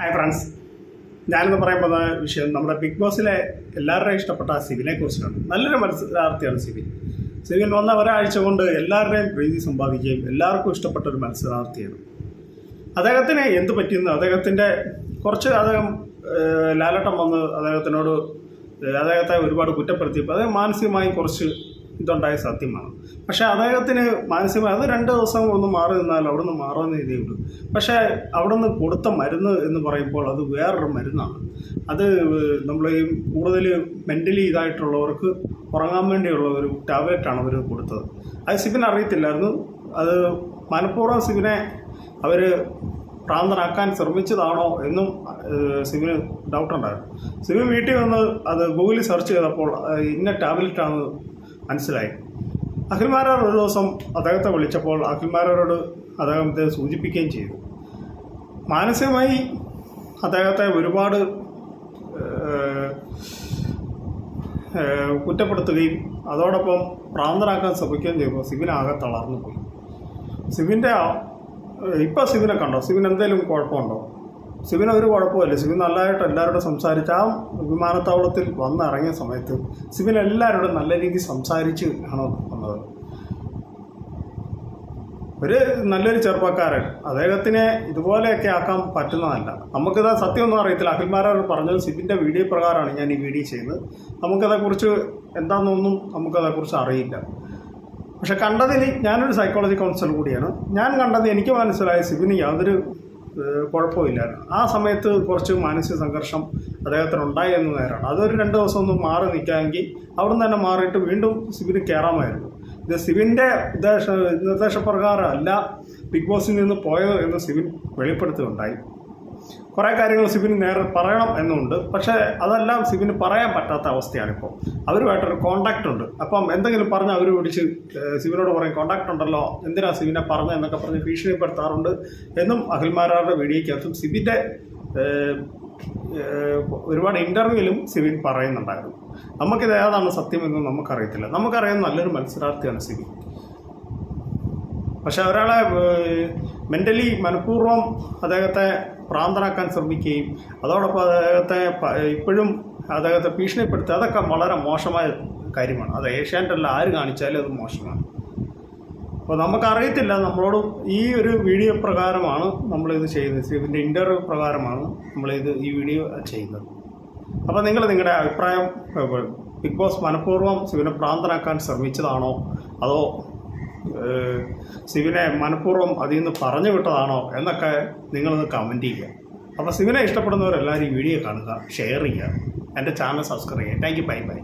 Hi friends ഞാനിന്ന് പറയാൻ പോകുന്ന വിഷയം നമ്മുടെ ബിഗ് ബോസിലെ എല്ലാവരുടെയും ഇഷ്ടപ്പെട്ട സിബിനെ കുറിച്ചാണ്. നല്ലൊരു മത്സരാർത്ഥിയാണ് സിബിൻ സിബിൻ വന്ന ഒരാഴ്ച കൊണ്ട് എല്ലാവരുടെയും പ്രീതി സമ്പാദിക്കുകയും എല്ലാവർക്കും ഇഷ്ടപ്പെട്ട ഒരു മത്സരാർത്ഥിയാണ്. അദ്ദേഹത്തിന് എന്ത് പറ്റിയെന്ന് അദ്ദേഹത്തിന്റെ കുറച്ച് അദ്ദേഹം ലാലട്ടം വന്ന് അദ്ദേഹത്തിനോട് അദ്ദേഹത്തെ ഒരുപാട് കുറ്റപ്പെടുത്തിയപ്പോൾ അദ്ദേഹം മാനസികമായി കുറച്ച് ഇതുണ്ടായ സത്യമാണ്. പക്ഷേ അദ്ദേഹത്തിന് മാനസികമായി അത് രണ്ട് ദിവസം ഒന്ന് മാറി നിന്നാൽ അവിടെ നിന്ന് മാറുന്ന ഇതേ ഉള്ളൂ. പക്ഷേ അവിടെ നിന്ന് കൊടുത്ത മരുന്ന് എന്ന് പറയുമ്പോൾ അത് വേറൊരു മരുന്നാണ്. അത് നമ്മൾ ഈ കൂടുതൽ മെന്റലി ഇതായിട്ടുള്ളവർക്ക് ഉറങ്ങാൻ വേണ്ടിയുള്ള ഒരു ടാബ്ലറ്റാണ് അവർ കൊടുത്തത്. അത് സിബിന് അറിയത്തില്ലായിരുന്നു. അത് മനഃപൂർവം സിബിനെ അവർ ഭ്രാന്തനാക്കാൻ ശ്രമിച്ചതാണോ എന്നും സിബിന് ഡൗട്ടുണ്ടായിരുന്നു സിബിൻ വീട്ടിൽ വന്ന് അത് ഗൂഗിളിൽ സെർച്ച് ചെയ്തപ്പോൾ ഇന്ന ടാബ്ലറ്റാണ് മനസ്സിലായി. അഖിൽമാരാർ ഒരു ദിവസം അദ്ദേഹത്തെ വിളിച്ചപ്പോൾ അഖിൽമാരാരോട് അദ്ദേഹത്തെ സൂചിപ്പിക്കുകയും ചെയ്തു. മാനസികമായി അദ്ദേഹത്തെ ഒരുപാട് കുറ്റപ്പെടുത്തുകയും അതോടൊപ്പം പ്രാന്തരാക്കാൻ ശ്രമിക്കുകയും ചെയ്യുമ്പോൾ സിബിൻ ആകെ തളർന്നു പോയി. സിബിന്റെ ഇപ്പം സിബിനെ കണ്ടോ? സിബിൻ എന്തെങ്കിലും കുഴപ്പമുണ്ടോ? സിബിന് ഒരു കുഴപ്പമില്ല സിബിൻ നല്ലതായിട്ട് എല്ലാവരോടും സംസാരിച്ച് ആ വിമാനത്താവളത്തിൽ വന്നിറങ്ങിയ സമയത്ത് സിബിൻ എല്ലാവരോടും നല്ല രീതിയിൽ സംസാരിച്ച് ആണ് വന്നത്. ഒരു നല്ലൊരു ചെറുപ്പക്കാരൻ. അദ്ദേഹത്തിനെ ഇതുപോലെയൊക്കെ ആക്കാൻ പറ്റുന്നതല്ല. നമുക്കിത് സത്യമൊന്നും അറിയത്തില്ല. അഖിൽമാരോട് പറഞ്ഞത് സിബിന്റെ വീഡിയോ പ്രകാരമാണ് ഞാൻ ഈ വീഡിയോ ചെയ്യുന്നത്. നമുക്കതേക്കുറിച്ച് എന്താണെന്നൊന്നും നമുക്കതേക്കുറിച്ച് അറിയില്ല. പക്ഷെ കണ്ടതിൽ ഞാനൊരു സൈക്കോളജി കൗൺസിലർ കൂടിയാണ്. ഞാൻ കണ്ടത് എനിക്ക് മനസ്സിലായ സിബിന് യാതൊരു കുഴപ്പമില്ലായിരുന്നു ആ സമയത്ത് കുറച്ച് മാനസിക സംഘർഷം അദ്ദേഹത്തിന് ഉണ്ടായി എന്ന് നേരാണ്. അതൊരു രണ്ട് ദിവസം ഒന്ന് മാറി നിൽക്കാമെങ്കിൽ അവിടെ നിന്ന് തന്നെ മാറിയിട്ട് വീണ്ടും സിബിന് കയറാമായിരുന്നു. ഇത് സിബിന്റെ നിർദ്ദേശ നിർദ്ദേശപ്രകാരമല്ല ബിഗ് ബോസിൽ നിന്ന് പോയത് എന്ന് സിബിൻ വെളിപ്പെടുത്തുകയുണ്ടായി. കുറേ കാര്യങ്ങൾ സിബിന് നേരെ പറയണം എന്നുണ്ട്. പക്ഷേ അതെല്ലാം സിബിന് പറയാൻ പറ്റാത്ത അവസ്ഥയാണ് ഇപ്പോൾ. അവരുമായിട്ടൊരു കോണ്ടാക്റ്റ് ഉണ്ട്. അപ്പം എന്തെങ്കിലും പറഞ്ഞ് അവർ ഏഹ്, സിബിനോട് പറയും കോണ്ടാക്റ്റ് ഉണ്ടല്ലോ. എന്തിനാ സിബിനെ പറഞ്ഞത്? എന്നൊക്കെ പറഞ്ഞ് ഭീഷണിപ്പെടുത്താറുണ്ട് എന്നും അഖിൽമാരാരുടെ വീഡിയോയ്ക്കകത്തും സിബിന്റെ ഒരുപാട് ഇന്റർവ്യൂവിലും സിബിൻ പറയുന്നുണ്ടായിരുന്നു. നമുക്കിത് ഏതാണ് സത്യമെന്നും നമുക്കറിയത്തില്ല. നമുക്കറിയാം നല്ലൊരു മത്സരാർത്ഥിയാണ് സിബിൻ പക്ഷെ ഒരാളെ മെന്റലി മനഃപൂർവം അദ്ദേഹത്തെ ഭ്രാന്തനാക്കാൻ ശ്രമിക്കുകയും അതോടൊപ്പം അദ്ദേഹത്തെ ഇപ്പോഴും അദ്ദേഹത്തെ ഭീഷണിപ്പെടുത്തുക അതൊക്കെ വളരെ മോശമായ കാര്യമാണ്. അത് ഏഷ്യാനെറ്റല്ല ആര് കാണിച്ചാലും അത് മോശമാണ്. അപ്പോൾ നമുക്കറിയത്തില്ല നമ്മളോട് ഈ ഒരു വീഡിയോ പ്രകാരമാണ് നമ്മളിത് ചെയ്യുന്നത്. ഇതിന്റെ ഇന്റർവ്യൂ പ്രകാരമാണ് നമ്മളിത് ഈ വീഡിയോ ചെയ്യുന്നത്. അപ്പോൾ നിങ്ങൾ നിങ്ങളുടെ അഭിപ്രായം ബിഗ് ബോസ് മനഃപൂർവം ശിവനെ പ്രാന്തനാക്കാൻ ശ്രമിച്ചതാണോ? അതോ ശിവനെ മനഃപൂർവം അതിൽ നിന്ന് പറഞ്ഞു വിട്ടതാണോ എന്നൊക്കെ നിങ്ങളൊന്ന് കമന്റ് ചെയ്യുക. അപ്പോൾ സിവിനെ ഇഷ്ടപ്പെടുന്നവരെല്ലാവരും ഈ വീഡിയോ കാണുക ഷെയർ ചെയ്യുക എന്റെ ചാനൽ സബ്സ്ക്രൈബ് ചെയ്യുക. Thank you bye bye